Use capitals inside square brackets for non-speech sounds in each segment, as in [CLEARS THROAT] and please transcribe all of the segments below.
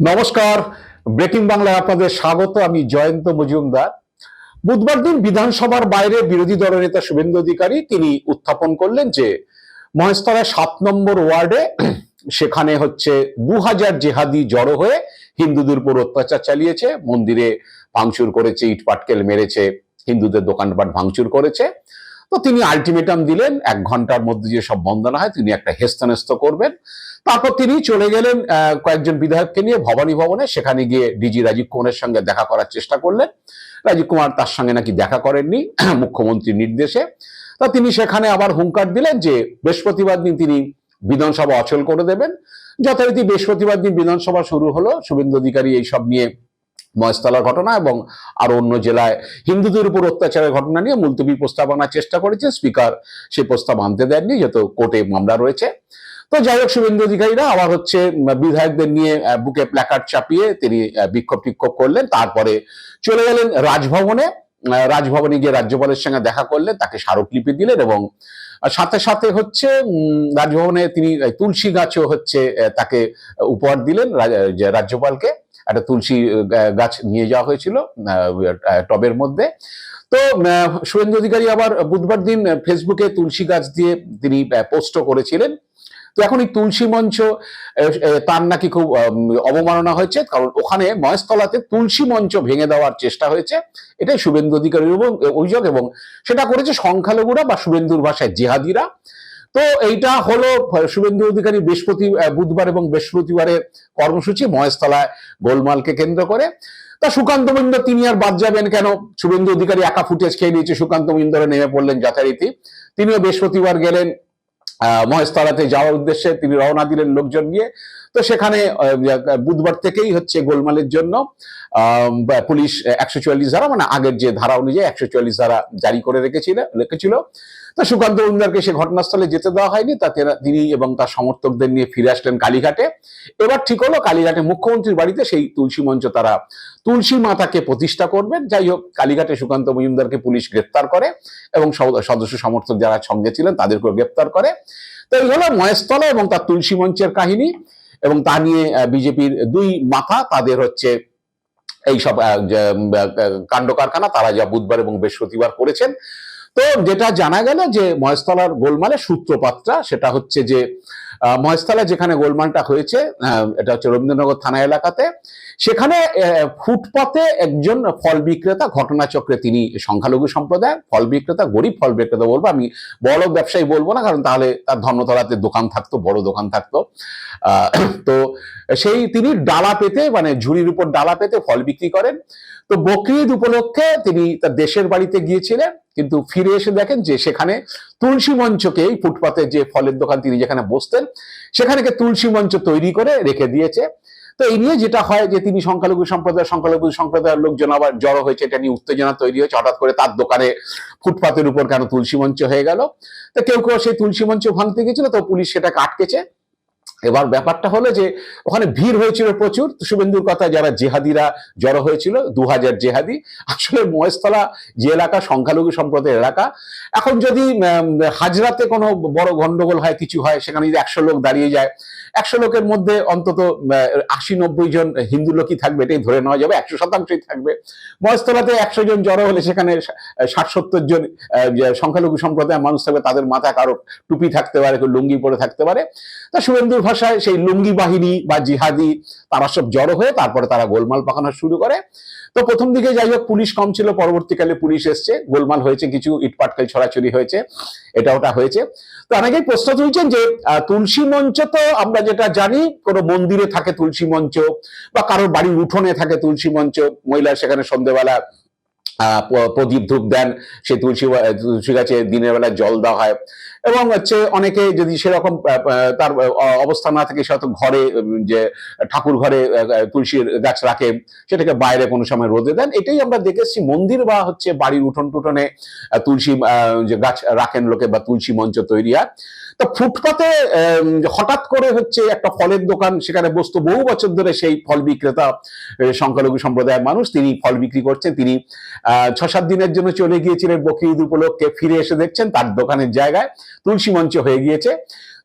নমস্কার। ব্রেকিং বাংলায় আপনাদের স্বাগত, আমি জয়ন্ত মজুমদার। বুধবার দিন বিধানসভার বাইরে বিরোধী দলনেতা শুভেন্দু অধিকারী, তিনি উত্থাপন করলেন যে মহেশতলা সাত নম্বর ওয়ার্ডে [CLEARS THROAT] সেখানে হচ্ছে দু হাজার জেহাদি জড়ো হয়ে হিন্দুদের উপর অত্যাচার চালিয়েছে, মন্দিরে ভাঙচুর করেছে ইট পাটকেল মেরেছে, হিন্দুদের দোকানপাট ভাঙচুর করেছে। তো তিনি আলটিমেটাম দিলেন, এক ঘণ্টার মধ্যে যে সব বন্দনা হয়, তিনি একটা হেস্তনেস্ত করবেন। তারপর তিনি চলে গেলেন কয়েকজন বিধায়ককে নিয়ে ভবানী ভবনে। সেখানে গিয়ে ডিজি রাজীব কুমারের সঙ্গে দেখা করার চেষ্টা করলেন। রাজীব কুমার তার সঙ্গে নাকি দেখা করেননি, [CLEARS THROAT] মুখ্যমন্ত্রীর নির্দেশে। তা তিনি সেখানে আবার হুঙ্কার দিলেন যে, বৃহস্পতিবার দিন তিনি বিধানসভা অচল করে দেবেন। যথারীতি বৃহস্পতিবার দিন বিধানসভা শুরু হলো। শুভেন্দু অধিকারী এইসব নিয়ে মহেশতলার ঘটনা এবং আরও অন্য জেলায় হিন্দুদের উপর অত্যাচারের ঘটনা নিয়ে মুলতবি প্রস্তাব আনার চেষ্টা করেছে স্পিকার সেই প্রস্তাব আনতে দেননি, যেহেতু কোর্টে মামলা রয়েছে। তো যাই হোক, শুভেন্দু অধিকারীরা আবার হচ্ছে বিধায়কদের নিয়ে বুকে প্ল্যাকার্ড চাপিয়ে তিনি বিক্ষোভ টিক্ষোভ করলেন। তারপরে চলে গেলেন রাজভবনে। রাজভবনে গিয়ে রাজ্যপালের সঙ্গে দেখা করলেন, তাকে স্মারকলিপি দিলেন এবং সাথে সাথে হচ্ছে রাজভবনে তিনি তুলসী গাছও হচ্ছে তাকে উপহার দিলেন রাজ্যপালকে। একটা তুলসী গাছ নিয়ে যাওয়া হয়েছিল টবের মধ্যে। তো শুভেন্দু অধিকারী আবার বুধবার দিন ফেসবুকে তুলসী গাছ দিয়ে তিনি পোস্টও করেছিলেন। তো এখন এই তুলসী মঞ্চ তার নাকি খুব অবমাননা হয়েছে, কারণ ওখানে মহেশতলাতে তুলসী মঞ্চ ভেঙে দেওয়ার চেষ্টা হয়েছে। এটাই শুভেন্দু অধিকারীর অভিযোগ এবং সেটা করেছে সংখ্যালঘুরা বা শুভেন্দুর ভাষায় জেহাদিরা। তো এইটা হলো শুভেন্দু অধিকারী বৃহস্পতি বুধবার এবং বৃহস্পতিবারের কর্মসূচি, মহেশতলায় গোলমালকে কেন্দ্র করে। তা সুকান্ত মহিন্দ্র, তিনি আর বাদ যাবেন কেন? শুভেন্দু অধিকারী একা ফুটেজ খেয়ে নিয়েছে, সুকান্ত মহিন্দ্র নেমে পড়লেন যথারীতি। তিনিও বৃহস্পতিবার গেলেন মহেশতলাতে যাওয়ার উদ্দেশ্যে, তিনি রওনা দিলেন লোকজন নিয়ে। তো সেখানে বুধবার থেকেই হচ্ছে গোলমালের জন্য পুলিশ একশো চুয়াল্লিশ ধারা মানে আগের যে ধারা অনুযায়ী একশো চুয়াল্লিশ ধারা জারি করে রেখেছিল রেখেছিল। তো সুকান্ত মজুমদারকে সে ঘটনাস্থলে যেতে দেওয়া হয়নি, তা তিনি এবং তার সমর্থকদের নিয়ে ফিরে আসলেন কালীঘাটে। এবার ঠিক হলো, কালীঘাটে মুখ্যমন্ত্রীর বাড়িতে সেই তুলসী মঞ্চ তারা তুলসী মাতাকে প্রতিষ্ঠা করবেন। যাই হোক, কালীঘাটে সুকান্ত মজুমদারকে পুলিশ গ্রেপ্তার করে এবং সদস্য সমর্থক যারা সঙ্গে ছিলেন তাদেরকেও গ্রেপ্তার করে। তো এই হলো মহেশতলা এবং তার তুলসী মঞ্চের কাহিনী এবং তা নিয়ে বিজেপির দুই মাথা তাদের হচ্ছে এইসব কাণ্ড কারখানা, তারা যা বুধবার এবং বৃহস্পতিবার করেছেন তো যেটা জানা গেল যে মহেশতলার গোলমালে সূত্রপাতটা সেটা হচ্ছে যে মহেশতলা যেখানে গোলমালটা হয়েছে এটা হচ্ছে রবীন্দ্রনগর থানা এলাকাতে, সেখানে ফুটপাতে একজন ফল বিক্রেতা, ঘটনাচক্রে তিনি সংখ্যালঘু সম্প্রদায়, ফল বিক্রেতা, গরিব ফল বিক্রেতা বলব, আমি বড় ব্যবসায়ী বলব না, কারণ তাহলে তার ধর্মতলাতে দোকান থাকতো, বড় দোকান থাকতো। তো সেই তিনি ডালা পেতে মানে ঝুড়ির উপর ডালা পেতে ফল বিক্রি করেন। তো বকরিদ উপলক্ষে তিনি তার দেশের বাড়িতে গিয়েছিলেন, কিন্তু ফিরে এসে দেখেন যে সেখানে তুলসী মঞ্চকে এই ফুটপাতে যে ফলের দোকান তিনি যেখানে বসতেন, সেখানে কে তুলসী মঞ্চ তৈরি করে রেখে দিয়েছে। তো এই নিয়ে যেটা হয় যে তিনি সংখ্যালঘু সম্প্রদায়, সংখ্যালঘু সম্প্রদায়ের লোকজন আবার জড়ো হয়েছে, এটা নিয়ে উত্তেজনা তৈরি হয়েছে। হঠাৎ করে তার দোকানে ফুটপাতের উপর কেন তুলসী মঞ্চ হয়ে গেল? তো কেউ কেউ সেই তুলসী মঞ্চ ভাঙতে গেছিল তো পুলিশ সেটাকে আটকেছে। এবার ব্যাপারটা হলো যে ওখানে ভিড় হয়েছিল প্রচুর। শুভেন্দুর কথা, যারা জেহাদিরা জড়ো হয়েছিল দু হাজার জেহাদি। আসলে মহেশতলা যে এলাকা, সংখ্যালঘু সম্প্রদায়ের এলাকা। এখন যদি হাজরাতে কোনো বড় গন্ডগোল হয়, কিছু হয়, সেখানে যদি একশো লোক দাঁড়িয়ে যায়, একশো লোকের মধ্যে অন্তত আশি নব্বই জন হিন্দু লোকই থাকবে, এটাই ধরে নেওয়া যাবে, একশো শতাংশই থাকবে। মহেশতলাতে একশো জন জড়ো হলে সেখানে ষাট সত্তর জন সংখ্যালঘু সম্প্রদায়ের মানুষ থাকবে, তাদের মাথা কারও টুপি থাকতে পারে, কেউ লুঙ্গি পরে থাকতে পারে। তা শুভেন্দুর ভাষায় সেই লুঙ্গি বাহিনী বা জিহাদি তারা সব জড়ো হয়ে তারপরে তারা গোলমাল পাকানো শুরু করে। তো প্রথম দিকে যাই হোক, পুলিশ কম ছিল, পরবর্তীকালে পুলিশ এসছে। গোলমাল হয়েছে, কিছু ইটপাটকেল ছড়াছড়ি হয়েছে, এটা ওটা হয়েছে। তো অনেকেই প্রশ্ন তুলছেন যে তুলসী মঞ্চ তো আমরা যেটা জানি, কোনো মন্দিরে থাকে তুলসী মঞ্চ বা কারোর বাড়ির উঠোনে থাকে তুলসী মঞ্চ মহিলা সেখানে সন্ধ্যেবেলা প্রদীপ ধূপ দেন সেই তুলসী তুলসী গাছে দিনের বেলা জল দেওয়া হয়। এবং হচ্ছে অনেকে যদি সেরকম তার অবস্থা না থাকে, সে ঘরে যে ঠাকুর ঘরে তুলসীর গাছ রাখে, সেটাকে বাইরে কোনো সময় রোদে দেন। এটাই আমরা দেখেছি মন্দির বা হচ্ছে বাড়ির উঠোন টুটনে তুলসী যে গাছ রাখেন লোকে বা তুলসী মঞ্চ তৈরি হয়। তো ফুটপাতে হঠাৎ করে হচ্ছে একটা ফলের দোকান, সেখানে বসতো বহু বছর ধরে সেই ফল বিক্রেতা সংখ্যালঘু সম্প্রদায়ের মানুষ। তিনি ফল বিক্রি করছেন, তিনি ছ সাত দিনের জন্য চলে গিয়েছিলেন বকরি ঈদ উপলক্ষে। ফিরে এসে দেখছেন তার দোকানের জায়গায় তুলসী মঞ্চ হয়ে গিয়েছে।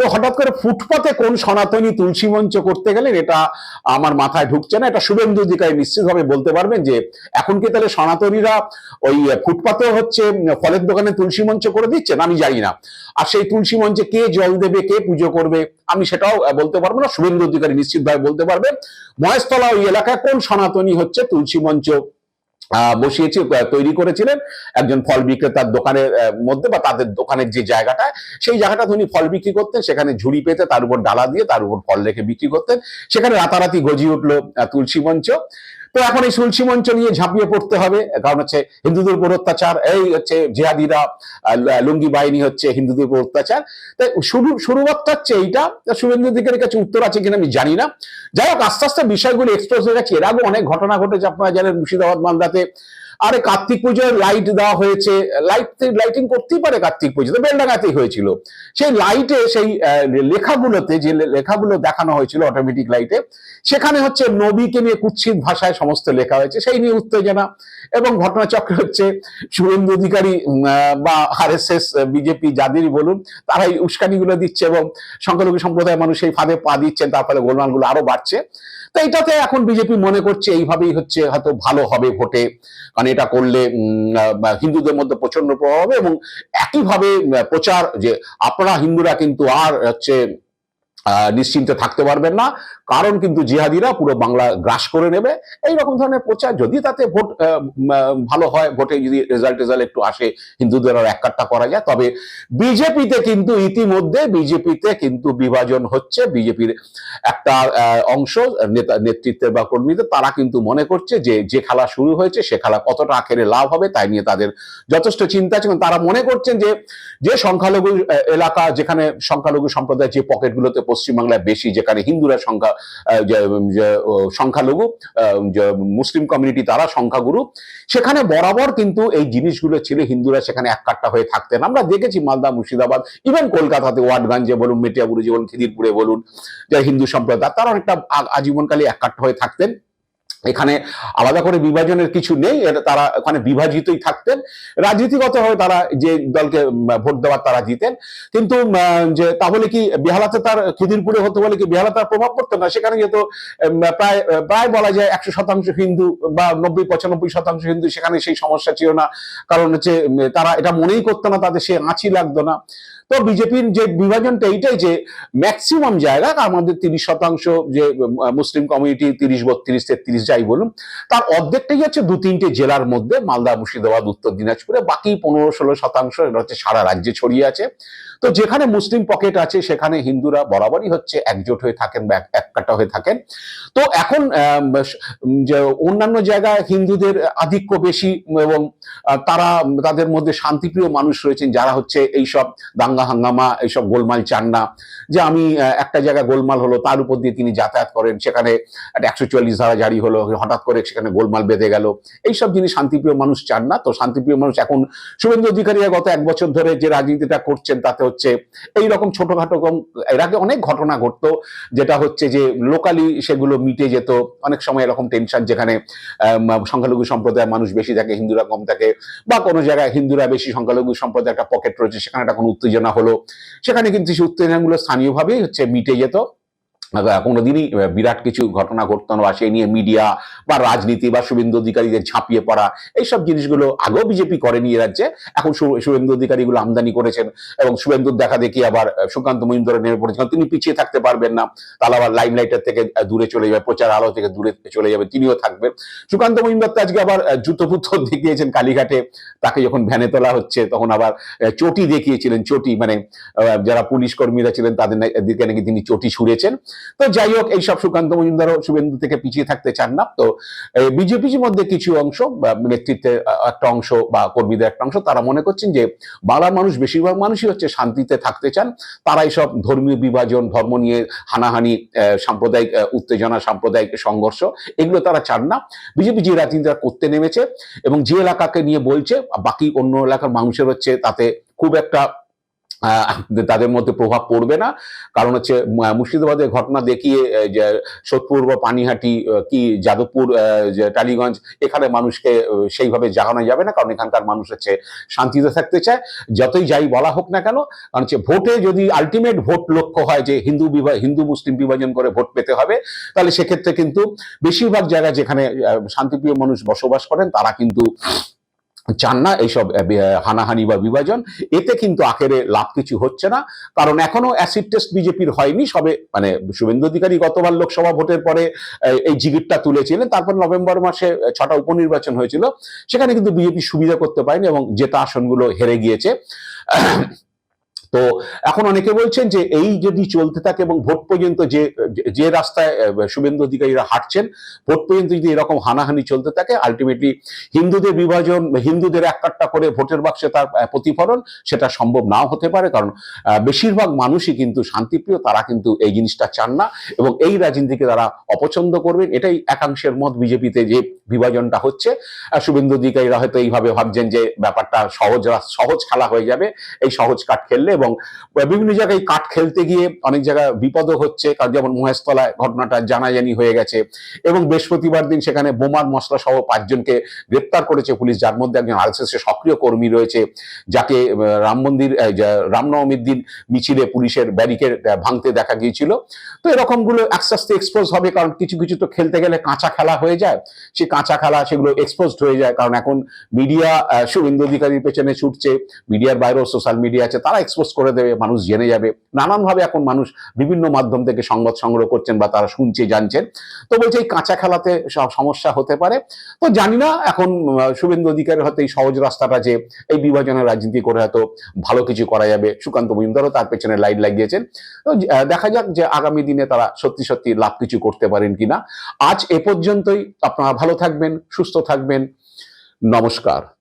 তো হঠাৎ করে ফুটপাতে কোন সনাতনী তুলসী মঞ্চ করতে গেলেন এটা আমার মাথায় ঢুকছে না। এটা শুভেন্দু অধিকারী নিশ্চিতভাবে বলতে পারবেন যে, এখন কি তাহলে সনাতনীরা ওই ফুটপাতে হচ্ছে ফলের দোকানে তুলসী মঞ্চ করে দিচ্ছেন? আমি জানি না। আর সেই তুলসী মঞ্চে কে জল দেবে, কে পুজো করবে, আমি সেটাও বলতে পারব না। শুভেন্দু অধিকারী নিশ্চিতভাবে বলতে পারবে। মহেশতলা ওই এলাকায় কোন সনাতনী হচ্ছে তুলসী মঞ্চ? বসিয়েছে তৈরি করেছিলেন একজন ফল বিক্রেতার দোকানের মধ্যে বা তাদের দোকানের যে জায়গাটা সেই জায়গাটা উনি ফল বিক্রি করতেন, সেখানে ঝুড়ি পেতে তার উপর ডালা দিয়ে তার উপর ফল রেখে বিক্রি করতেন, সেখানে রাতারাতি গজিয়ে উঠল তুলসী মঞ্চ। তো এখন এই তুলসী মঞ্চ নিয়ে ঝাঁপিয়ে পড়তে হবে। কারণ হচ্ছে হিন্দুদের উপর অত্যাচার, এই হচ্ছে জেহাদিরা লুঙ্গি বাহিনী হচ্ছে হিন্দুদের উপর অত্যাচার। তাই শুরু শুরুবাতটা হচ্ছে এইটা। শুভেন্দু দিকের কাছে উত্তর আছে কিনা আমি জানি না। যাই হোক, আস্তে আস্তে বিষয়গুলি এক্সপ্রেস হয়ে যাচ্ছে এর আগে অনেক ঘটনা ঘটেছে, আপনারা জানেন মুর্শিদাবাদ মালদাতে। আরে কার্তিক পুজোয় লাইট দেওয়া হয়েছে। লাইট লাইটিং করতেই পারে কার্তিক পুজোতে বেলডাঙ্গাতেই হয়েছিল। সেই লাইটে সেই লেখাগুলোতে যে লেখাগুলো দেখানো হয়েছিল অটোমেটিক লাইটে সেখানে হচ্ছে নবীকে নিয়ে কুৎসিত ভাষায় সমস্ত লেখা হয়েছে। সেই নিয়ে উত্তেজনা এবং ঘটনাচক্র হচ্ছে শুভেন্দু অধিকারী বা আর এস এস বিজেপি যাদেরই বলুন, তারাই উস্কানিগুলো দিচ্ছে এবং সংখ্যালঘু সম্প্রদায়ের মানুষ সেই ফাঁদে পা দিচ্ছেন। তার ফলে গোলমালগুলো আরও বাড়ছে। তো এটাতে এখন বিজেপি মনে করছে এইভাবেই হচ্ছে হয়তো ভালো হবে ভোটে। কারণ এটা করলে হিন্দুদের মধ্যে প্রচণ্ড প্রভাব হবে এবং একইভাবে প্রচার যে, আপনারা হিন্দুরা কিন্তু আর হচ্ছে নিশ্চিন্তে থাকতে পারবেন না। কারণ কিন্তু জিহাদিরা পুরো বাংলা গ্রাস করে নেবে। এই রকম ধরনের প্রচার যদি তাতে ভোট ভালো হয়, ভোটে যদি রেজাল্ট রেজাল্ট একটু আসে হিন্দুদের আর এককাট্টা করা যায়। তবে বিজেপিতে কিন্তু ইতিমধ্যে, বিজেপিতে কিন্তু বিভাজন হচ্ছে। বিজেপির একটা অংশ, নেতা, নেতৃত্বের বা কর্মীদের, তারা কিন্তু মনে করছে যে যে খেলা শুরু হয়েছে, সে খেলা কতটা আখেরে লাভ হবে, তাই নিয়ে তাদের যথেষ্ট চিন্তা আছে। তারা মনে করছেন যে যে সংখ্যালঘু এলাকা, যেখানে সংখ্যালঘু সম্প্রদায় যে পকেটগুলোতে পশ্চিমবাংলায় বেশি, যেখানে হিন্দুরা সংখ্যা সংখ্যালঘু মুসলিম কমিউনিটি তারা সংখ্যাগুরু। সেখানে বরাবর কিন্তু এই জিনিসগুলো ছিল, হিন্দুরা সেখানে এক কাট্টা হয়ে থাকতেন। আমরা দেখেছি মালদা, মুর্শিদাবাদ ইভেন কলকাতাতে ওয়ার্ডগঞ্জে বলুন মেটিয়াপুরে বলুন, খিদিরপুরে বলুন যারা হিন্দু সম্প্রদায়, তারা অনেকটা আজীবনকালে এক কাট্টা হয়ে থাকতেন। এখানে আলাদা করে বিভাজনের কিছু নেই তারা ওখানে বিভাজিতই থাকতেন। রাজনীতিগতভাবে তারা যে দলকে ভোট দেওয়ার তারা জিতেন। কিন্তু যে তাহলে কি, বেহালাতে তার খিদিরপুরে হতে বলে কি বেহালা তার প্রভাব পড়তো না? সেখানে যেহেতু প্রায় প্রায় বলা যায় একশো শতাংশ হিন্দু বা নব্বই, পঁচানব্বই শতাংশ হিন্দু, সেখানে সেই সমস্যা ছিল না। কারণ হচ্ছে তারা এটা মনেই করতো না, তাদের সে আঁচি লাগতো না। তো বিজেপির যে বিভাজনটা, এইটাই যে ম্যাক্সিমাম জায়গা, আমাদের তিরিশ শতাংশ যে মুসলিম কমিউনিটি তিরিশ, বত্রিশ, তেত্রিশ যাই বলুন। তার অর্ধেকটাই হচ্ছে দু তিনটে জেলার মধ্যে, মালদা, মুর্শিদাবাদ, উত্তর দিনাজপুরে, বাকি পনেরো ষোলো শতাংশ এটা হচ্ছে সারা রাজ্যে ছড়িয়ে আছে। তো যেখানে মুসলিম পকেট আছে, সেখানে হিন্দুরা বরাবরই হচ্ছে একজোট হয়ে থাকেন বা এক কাটা হয়ে থাকেন। তো এখন অন্যান্য জায়গায় হিন্দুদের আধিক্য বেশি এবং তারা তাদের মধ্যে শান্তিপ্রিয় মানুষ রয়েছেন, যারা হচ্ছে এইসব দাঙ্গা হাঙ্গামা, এইসব গোলমাল চান না যে আমি একটা জায়গায় গোলমাল হলো, তার উপর দিয়ে তিনি যাতায়াত করেন, সেখানে একশো চুয়াল্লিশ ধারা জারি হলো, হঠাৎ করে সেখানে গোলমাল বেঁধে গেল। এইসব জিনিস শান্তিপ্রিয় মানুষ চান না, তো শান্তিপ্রিয় মানুষ এখন শুভেন্দু অধিকারী গত এক বছর ধরে যে রাজনীতিটা করছেন তাতে হচ্ছে এই রকম ছোটখাটো এর আগে অনেক ঘটনা ঘটতো, যেটা হচ্ছে যে লোকালি সেগুলো মিটে যেত, অনেক সময় এরকম টেনশন যেখানে সংখ্যালঘু সম্প্রদায়ের মানুষ বেশি থাকে, হিন্দুরা কম থাকে, বা কোনো জায়গায় হিন্দুরা বেশি সংখ্যালঘু সম্প্রদায় একটা পকেট রয়েছে, সেখানে একটা কোনো উত্তেজনা হলো, সেখানে কিন্তু সেই উত্তেজনাগুলো স্থানীয়ভাবেই হচ্ছে মিটে যেত কোনোদিনই বিরাট কিছু ঘটনা ঘটতো না বা সেই নিয়ে মিডিয়া বা রাজনীতি বা শুভেন্দু অধিকারীদের ঝাঁপিয়ে পড়া, এইসব জিনিসগুলো আগেও বিজেপি করেনি এ রাজ্যে, এখন শুভেন্দু অধিকারীগুলো আমদানি করেছেন এবং শুভেন্দুর দেখা দেখি আবার সুকান্ত মহিন্দর নেমে পড়েছেন তিনি পিছিয়ে থাকতে পারবেন না, তাহলে আবার লাইমলাইটের থেকে দূরে চলে যাবে, প্রচার আলো থেকে দূরে চলে যাবে, তিনিও থাকবেন। সুকান্ত মহিন্দর আজকে আবার জুতোপুত্র [LAUGHS] দেখিয়েছেন কালীঘাটে, তাকে যখন ভ্যানে তোলা হচ্ছে, তখন আবার চটি দেখিয়েছিলেন, চটি মানে যারা পুলিশ কর্মীরা ছিলেন, তাদের দিকে নাকি তিনি চটি ছুঁড়েছেন। তো যাই হোক, এইসব সুকান্ত মজুমদারও শুভেন্দু থেকে পিছিয়ে থাকতে চান না। তো বিজেপির মধ্যে কিছু অংশ নেতৃত্বের একটা অংশ বা কর্মীদের একটা অংশ, তারা মনে করছেন যে বাংলার মানুষ বেশিরভাগ মানুষই হচ্ছে শান্তিতে থাকতে চান। তারা এইসব ধর্মীয় বিভাজন, ধর্ম নিয়ে হানাহানি সাম্প্রদায়িক উত্তেজনা, সাম্প্রদায়িক সংঘর্ষ, এগুলো তারা চান না। বিজেপি যে রাজনীতিটা করতে নেমেছে এবং যে এলাকাকে নিয়ে বলছে, বাকি অন্য এলাকার মানুষের হচ্ছে তাতে খুব একটা তাদের মধ্যে প্রভাব পড়বে না। কারণ হচ্ছে মুর্শিদাবাদের ঘটনা দেখিয়ে যে সোদপুর বা পানিহাটি কি যাদবপুর টালিগঞ্জ, এখানে মানুষকে সেইভাবে জাগানো যাবে না। কারণ এখানকার মানুষ হচ্ছে শান্তিতে থাকতে চায়। যতই যাই বলা হোক না কেন, কারণ হচ্ছে ভোটে যদি আলটিমেট ভোট লক্ষ্য হয় যে হিন্দু বিভা, হিন্দু, মুসলিম বিভাজন করে ভোট পেতে হবে, তাহলে সেক্ষেত্রে কিন্তু বেশিরভাগ জায়গায় যেখানে শান্তিপ্রিয় মানুষ বসবাস করেন, তারা কিন্তু চান না এইসব হানাহানি বা বিভাজন। এতে কিন্তু আখেরে লাভ কিছু হচ্ছে না। কারণ এখনও অ্যাসিড টেস্ট বিজেপির হয়নি। সবে মানে শুভেন্দু অধিকারী গতবার লোকসভা ভোটের পরে এই জিগিরটা তুলেছিলেন। তারপর নভেম্বর মাসে ছটা উপনির্বাচন হয়েছিল। সেখানে কিন্তু বিজেপি সুবিধা করতে পারেনি এবং জেতা আসনগুলো হেরে গিয়েছে। তো এখন অনেকে বলছেন যে এই যদি চলতে থাকে এবং ভোট পর্যন্ত যে যে রাস্তায় শুভেন্দু অধিকারীরা হাঁটছেন, ভোট পর্যন্ত যদি এরকম হানাহানি চলতে থাকে আলটিমেটলি হিন্দুদের বিভাজন, হিন্দুদের এক কাট্টা করে ভোটের বাক্সে তার প্রতিফলন, সেটা সম্ভব নাও হতে পারে। কারণ বেশিরভাগ মানুষই কিন্তু শান্তিপ্রিয়, তারা কিন্তু এই জিনিসটা চান না এবং এই রাজনীতিকে তারা অপছন্দ করবেন। এটাই একাংশের মত বিজেপিতে যে বিভাজনটা হচ্ছে। শুভেন্দু অধিকারীরা হয়তো এইভাবে ভাবছেন যে ব্যাপারটা সহজ সহজ খেলা হয়ে যাবে। এই সহজ কাঠ খেললে এবং বিভিন্ন জায়গায় কাঠ খেলতে গিয়ে অনেক জায়গায় বিপদও হচ্ছে। কারণ যেমন মহেশতলায় ঘটনাটা জানাজানি হয়ে গেছে এবং বৃহস্পতিবার দিন সেখানে বোমার মশলা সহ পাঁচজনকে গ্রেপ্তার করেছে পুলিশ। যার মধ্যে একজন আরএসএস এর সক্রিয় কর্মী রয়েছে, যাকে রাম মন্দির রামনবমীর দিন মিছিলে পুলিশের ব্যারিকেড ভাঙতে দেখা গিয়েছিল। তো এরকমগুলো আস্তে আস্তে এক্সপোজ হবে কারণ কিছু কিছু তো খেলতে গেলে কাঁচা খেলা হয়ে যায়। সেই কাঁচা খেলা সেগুলো এক্সপোজড হয়ে যায় কারণ এখন মিডিয়া শুভেন্দু অধিকারীর পেছনে ছুটছে মিডিয়ার বাইরেও সোশ্যাল মিডিয়া আছে, তারা এক্সপোজ করে দেবে, মানুষ জেনে যাবে। নানানভাবে এখন মানুষ বিভিন্ন মাধ্যম থেকে সংবাদ সংগ্রহ করছেন বা তারা শুনছে, জানছেন। তো বলছে এই কাঁচা খেলাতে সব সমস্যা হতে পারে। তো জানি না এখন শুভেন্দু অধিকারী হয়তো এই সহজ রাস্তাটা যে এই বিভাজনের রাজনীতি করে হয়তো ভালো কিছু করা যাবে। সুকান্ত মজুমদারও তার পেছনে লাইট লাগিয়েছেন। তো দেখা যাক যে আগামী দিনে তারা সত্যি সত্যি লাভ কিছু করতে পারেন কিনা। আজ এ পর্যন্তই। আপনারা ভালো থাকবেন, সুস্থ থাকবেন। নমস্কার।